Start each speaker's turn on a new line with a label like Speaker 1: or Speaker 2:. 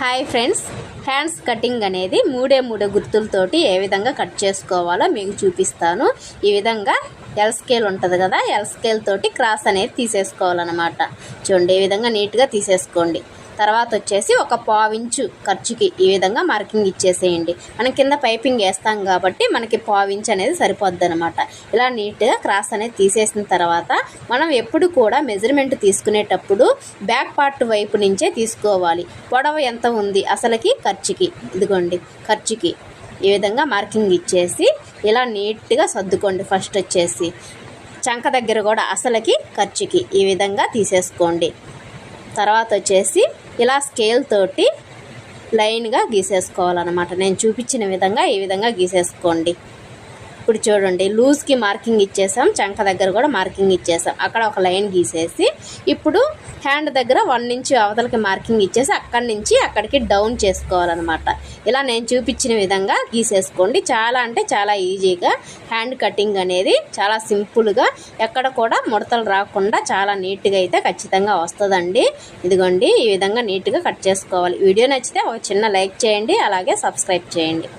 Speaker 1: Hi friends. Hands cutting అనేది మూడే మూడే గుర్తులతోటి ఏ విధంగా కట్ చేసుకోవాలో మీకు చూపిస్తాను. ఈ విధంగా ఎల్ స్కేల్ ఉంటుంది కదా ఎల్ స్కేల్ తోటి క్రాస్ అనేది తీసేసుకోవాలన్నమాట. చూడండి ఈ విధంగా నీట్గా తీసేసుకోండి. తర్వాత వచ్చేసి ఒక పావించు ఖర్చుకి ఈ విధంగా మార్కింగ్ ఇచ్చేసేయండి. మనం కింద పైపింగ్ వేస్తాం కాబట్టి మనకి పావించు అనేది సరిపోద్ది అనమాట ఇలా నీట్గా క్రాస్ అనేది తీసేసిన తర్వాత మనం ఎప్పుడు కూడా మెజర్మెంట్ తీసుకునేటప్పుడు బ్యాక్ పార్ట్ వైపు నుంచే తీసుకోవాలి. పొడవ ఎంత ఉంది అసలుకి? ఖర్చుకి. ఇదిగోండి ఖర్చుకి. ఈ విధంగా మార్కింగ్ ఇచ్చేసి ఇలా నీట్గా సర్దుకోండి ఫస్ట్ వచ్చేసి. చంక దగ్గర కూడా అసలకి ఖర్చుకి ఈ విధంగా తీసేసుకోండి. తర్వాత వచ్చేసి ఇలా స్కేల్ తోటి లైన్గా గీసేసుకోవాలన్నమాట. నేను చూపించిన విధంగా ఈ విధంగా గీసేసుకోండి. ఇప్పుడు చూడండి లూజ్కి మార్కింగ్ ఇచ్చేసాం చంక దగ్గర కూడా మార్కింగ్ ఇచ్చేసాం. అక్కడ ఒక లైన్ గీసేసి ఇప్పుడు హ్యాండ్ దగ్గర వన్ నుంచి అవతలకి మార్కింగ్ ఇచ్చేసి అక్కడి నుంచి అక్కడికి డౌన్ చేసుకోవాలన్నమాట. ఇలా నేను చూపించిన విధంగా గీసేసుకోండి. చాలా అంటే చాలా ఈజీగా హ్యాండ్ కటింగ్ అనేది చాలా సింపుల్గా ఎక్కడ కూడా ముడతలు రాకుండా చాలా నీట్గా అయితే ఖచ్చితంగా వస్తుందండి. ఇదిగోండి ఈ విధంగా నీట్గా కట్ చేసుకోవాలి. వీడియో నచ్చితే ఒక చిన్న లైక్ చేయండి అలాగే సబ్స్క్రైబ్ చేయండి.